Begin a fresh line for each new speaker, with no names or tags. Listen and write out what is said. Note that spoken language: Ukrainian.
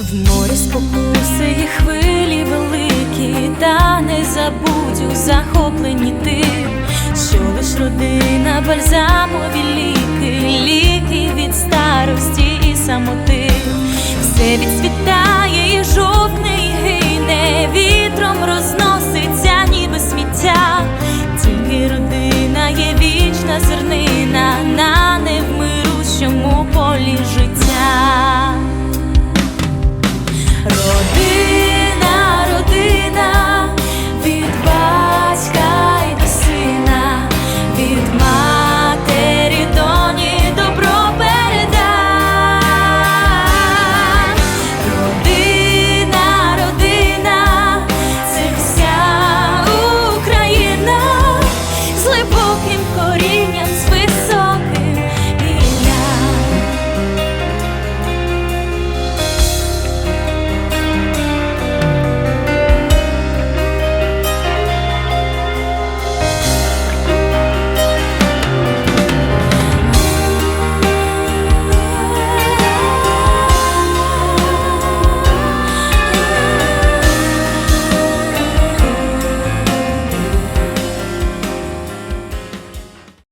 В морі спокуси і хвилі великі, та не забудь у захопленні тим, що лиш родина бальзамові ліки, ліки від старості і самоти, все відцвітає і жовтне і гине, вітром розноситься, ніби сміття, тільки родина є вічна зернина на невмирущому полі життя. Родина